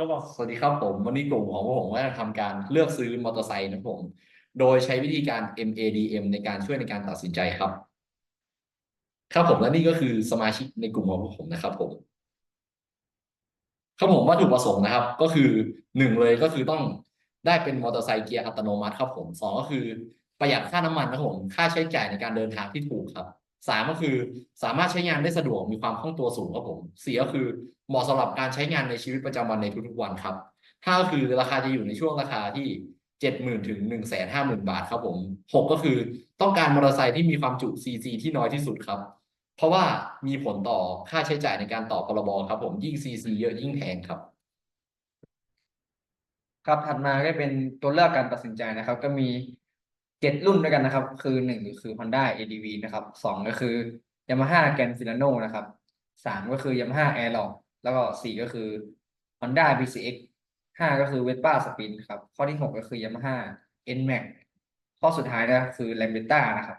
ระหว่างสวัสดีครับผม วันนี้กลุ่มของพวกผมก็จะทำการเลือกซื้อมอเตอร์ไซค์นะครับผม โดยใช้วิธีการ MADM ในการช่วยในการตัดสินใจครับ ครับผมและนี่ก็คือสมาชิกในกลุ่มของพวกผมนะครับผมครับผมวัตถุประสงค์นะครับ ก็คือหนึ่งเลยก็คือต้องได้เป็นมอเตอร์ไซค์เกียร์อัตโนมัติครับผมสองก็คือประหยัดค่าน้ำมันนะครับผม ค่าใช้จ่ายในการเดินทางที่ถูกครับ สามก็คือสามารถใช้งานได้สะดวกมีความคล่องตัวสูงครับผมสี่ก็คือเหมาะสำหรับการใช้งานในชีวิตประจำวันในทุกๆวันครับห้าก็คือราคาจะอยู่ในช่วงราคาที่เจ็ดหมื่นถึงหนึ่งแสนห้าหมื่นบาทครับผมหกก็คือต้องการมอเตอร์ไซค์ที่มีความจุ CC ที่น้อยที่สุดครับ เพราะว่ามีผลต่อค่าใช้จ่ายในการต่อพรบครับผมยิ่ง CC เยอะยิ่งแพงครับ ครับถัดมาก็เป็นตัวเลือกการตัดสินใจนะครับ ก็มี เจ็ดรุ่นด้วยกันนะครับ คือหนึ่งคือ Honda ADV นะครับสองก็คือ Yamaha Grand Filano นะครับสามก็คือ Yamaha Airlock แล้วก็สี่ก็คือ Honda BCX ห้าก็คือ Vespa Spin ครับข้อที่หกก็คือ Yamaha NMAX ข้อสุดท้ายนะคือ Lambretta นะครับ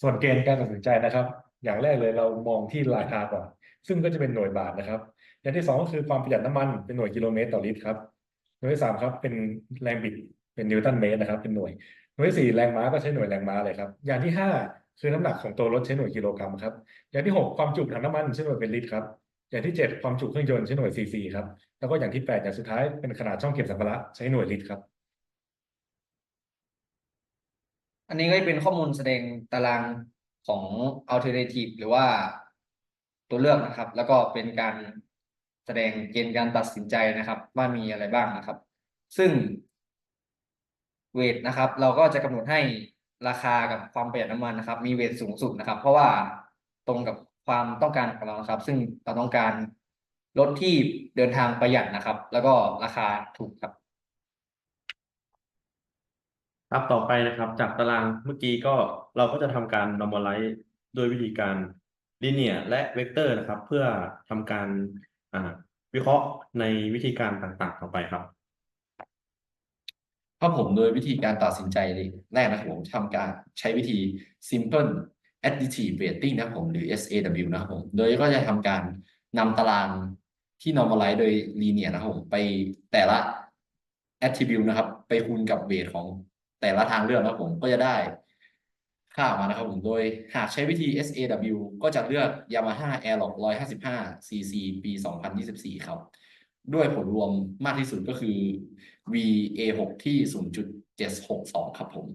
ส่วนเกณฑ์การตัดสินใจนะครับ อย่างแรกเลยเรามองที่ราคาก่อน ซึ่งก็จะเป็นหน่วยบาทนะครับ อย่างที่สองก็คือความประหยัดน้ำมันเป็นหน่วยกิโลเมตรต่อลิตรครับหน่วยที่สามครับเป็นแรงบิด เป็นนิวตันเมตรนะครับ เป็นหน่วย หน่วยสี่แรงม้าก็ใช้หน่วยแรงม้าเลยครับ อย่างที่ห้าคือน้ำหนักของตัวรถใช้หน่วยกิโลกรัมครับ อย่างที่หกความจุถังน้ำมันใช้หน่วยเป็นลิตรครับ อย่างที่เจ็ดความจุเครื่องยนต์ใช้หน่วยซีซีครับ แล้วก็อย่างที่แปดอย่างสุดท้ายเป็นขนาดช่องเก็บสัมภาระใช้หน่วยลิตรครับ อันนี้ก็จะเป็นข้อมูลแสดงตารางของ alternative หรือว่าตัวเลือกนะครับ แล้วก็เป็นการแสดงเกณฑ์การตัดสินใจนะครับ ว่ามีอะไรบ้างนะครับ ซึ่ง เวทนะครับ เราก็จะกำหนดให้ราคากับความประหยัดน้ำมันนะครับ มีเวทสูงสุดนะครับ เพราะว่าตรงกับความต้องการของเราครับ ซึ่งเราต้องการรถที่เดินทางประหยัดนะครับ แล้วก็ราคาถูกครับ ครับต่อไปนะครับ จากตารางเมื่อกี้ก็เราก็จะทำการ normalize โดยวิธีการ linear และ vector นะครับ เพื่อทำการวิเคราะห์ในวิธีการต่างๆ ต่อไปครับ ครับผมโดยวิธีการตัดสินใจแรกนะครับผมทำการใช้วิธี simple additive weighting นะครับผมหรือ SAW นะครับผมโดยก็จะทำการนำตารางที่ normalize โดย linear นะครับผมไปแต่ละ attribute นะครับ ไปคูณกับเวทของแต่ละทางเลือกนะครับผมก็จะได้ค่ามานะครับผมโดยหากใช้วิธี SAW ก็จะเลือก Yamaha Airlock 155 cc ปี 2024 ครับ ด้วยผลรวมมากที่สุดก็คือ VA6 ที่ 0.762 ครับผม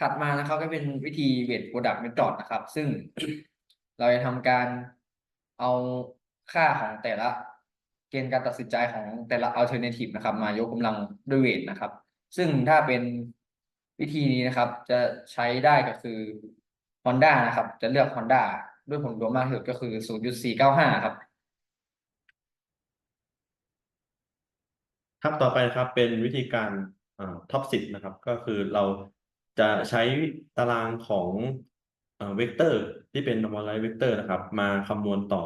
ถัดมานะครับก็เป็นวิธีเวทโปรดักต์เมธอดนะครับ ซึ่งเราจะทำการเอาค่าของแต่ละเกณฑ์การตัดสินใจของแต่ละ alternative นะครับ มายกกำลังด้วยเวทนะครับ ซึ่งถ้าเป็นวิธีนี้นะครับ จะใช้ได้ก็คือ Honda นะครับ จะเลือก Honda ด้วยผลรวมมากที่สุดก็คือ 0.495 ครับ ครับต่อไปนะครับเป็นวิธีการท็อปสิบนะครับ ก็คือเราจะใช้ตารางของเวกเตอร์ที่เป็น normalized vector นะครับ มาคำนวณต่อ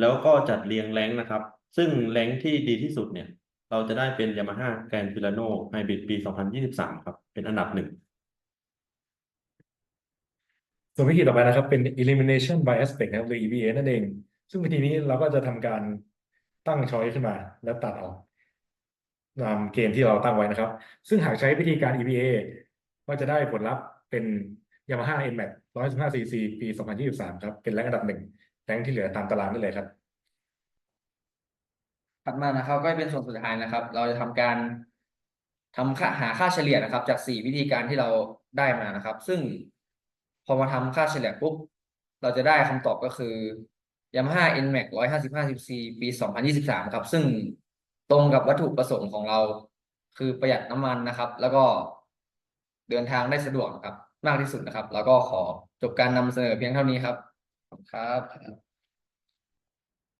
แล้วก็จัดเรียงแรงนะครับ ซึ่งแรงที่ดีที่สุดเนี่ย เราจะได้เป็น Yamaha Grand Filano Hybrid ปี 2023 ครับ เป็นอันดับหนึ่งส่วนวิธีต่อไปนะครับ เป็น elimination by aspect นะครับหรือ EBA นั่นเอง ซึ่งวิธีนี้เราก็จะทำการตั้งช้อยขึ้นมาแล้วตัดออก ตามเกณฑ์ที่เราตั้งไว้นะครับ ซึ่งหากใช้วิธีการ EBA ก็จะได้ผลลัพธ์เป็น Yamaha NMAX 115 cc ปี 2023 ครับ เป็นแรงอันดับหนึ่งแรงที่เหลือตามตารางได้เลยครับ ถัดมานะครับ ก็เป็นส่วนสุดท้ายนะครับ เราจะทำการทำค่าหาค่าเฉลี่ยนะครับ จากสี่วิธีการที่เราได้มานะครับ ซึ่งพอมาทำค่าเฉลี่ยปุ๊บเราจะได้คำตอบก็คือ Yamaha NMAX 155 cc ปี 2023 ครับ ซึ่ง ตรงกับวัตถุประสงค์ของเรา คือประหยัดน้ำมันนะครับ แล้วก็เดินทางได้สะดวกนะครับ มากที่สุดนะครับ แล้วก็ขอจบการนำเสนอเพียงเท่านี้ครับครับ